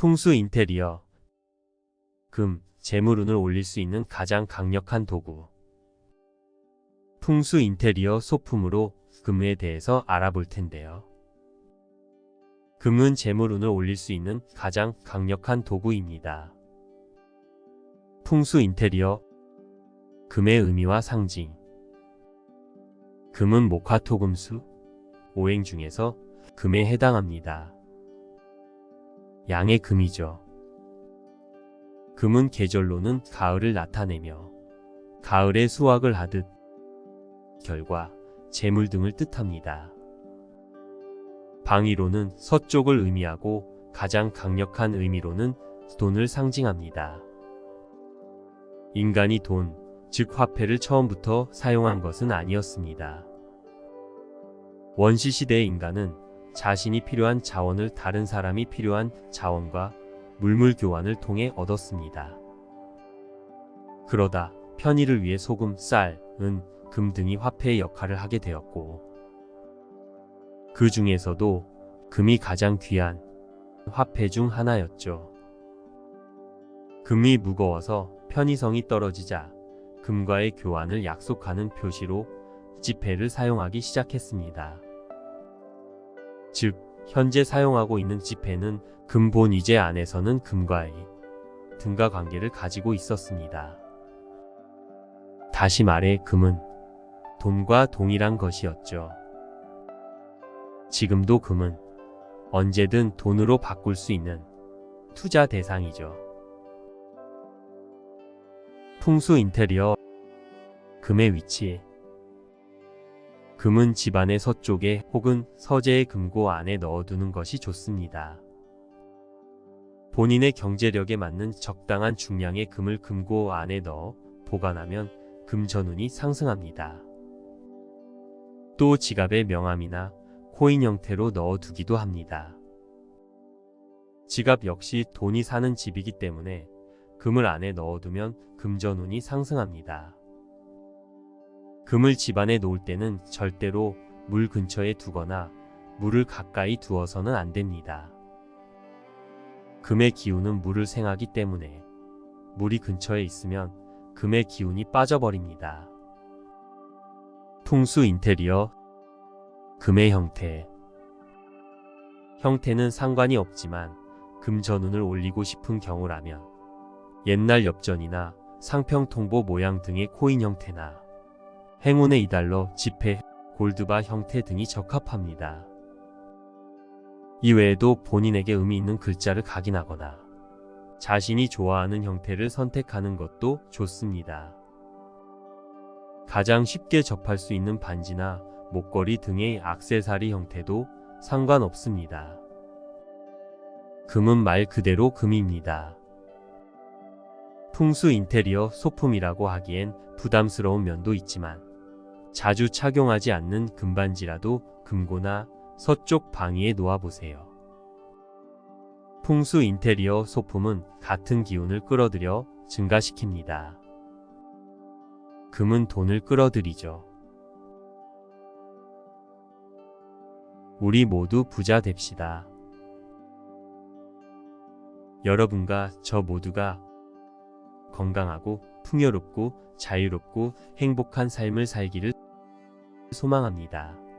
풍수 인테리어 금, 재물운을 올릴 수 있는 가장 강력한 도구 풍수 인테리어 소품으로 금에 대해서 알아볼 텐데요. 금은 재물운을 올릴 수 있는 가장 강력한 도구입니다. 풍수 인테리어 금의 의미와 상징 금은 목화토금수 오행 중에서 금에 해당합니다. 양의 금이죠. 금은 계절로는 가을을 나타내며 가을에 수확을 하듯 결과 재물 등을 뜻합니다. 방위로는 서쪽을 의미하고 가장 강력한 의미로는 돈을 상징합니다. 인간이 돈, 즉 화폐를 처음부터 사용한 것은 아니었습니다. 원시시대의 인간은 자신이 필요한 자원을 다른 사람이 필요한 자원과 물물 교환을 통해 얻었습니다. 그러다 편의를 위해 소금, 쌀, 은, 금 등이 화폐의 역할을 하게 되었고, 그 중에서도 금이 가장 귀한 화폐 중 하나였죠. 금이 무거워서 편의성이 떨어지자 금과의 교환을 약속하는 표시로 지폐를 사용하기 시작했습니다. 즉, 현재 사용하고 있는 지폐는 금본 이제 안에서는 금과의 등가 관계를 가지고 있었습니다. 다시 말해 금은 돈과 동일한 것이었죠. 지금도 금은 언제든 돈으로 바꿀 수 있는 투자 대상이죠. 풍수 인테리어 금의 위치 금은 집안의 서쪽에 혹은 서재의 금고 안에 넣어두는 것이 좋습니다. 본인의 경제력에 맞는 적당한 중량의 금을 금고 안에 넣어 보관하면 금전운이 상승합니다. 또 지갑에 명함이나 코인 형태로 넣어두기도 합니다. 지갑 역시 돈이 사는 집이기 때문에 금을 안에 넣어두면 금전운이 상승합니다. 금을 집안에 놓을 때는 절대로 물 근처에 두거나 물을 가까이 두어서는 안 됩니다. 금의 기운은 물을 생하기 때문에 물이 근처에 있으면 금의 기운이 빠져버립니다. 풍수 인테리어 금의 형태 형태는 상관이 없지만 금전운을 올리고 싶은 경우라면 옛날 엽전이나 상평통보 모양 등의 코인 형태나 행운의 이달러, 지폐, 골드바 형태 등이 적합합니다. 이외에도 본인에게 의미 있는 글자를 각인하거나 자신이 좋아하는 형태를 선택하는 것도 좋습니다. 가장 쉽게 접할 수 있는 반지나 목걸이 등의 악세사리 형태도 상관없습니다. 금은 말 그대로 금입니다. 풍수 인테리어 소품이라고 하기엔 부담스러운 면도 있지만 자주 착용하지 않는 금반지라도 금고나 서쪽 방위에 놓아보세요. 풍수 인테리어 소품은 같은 기운을 끌어들여 증가시킵니다. 금은 돈을 끌어들이죠. 우리 모두 부자 됩시다. 여러분과 저 모두가 건강하고 풍요롭고 자유롭고 행복한 삶을 살기를 소망합니다.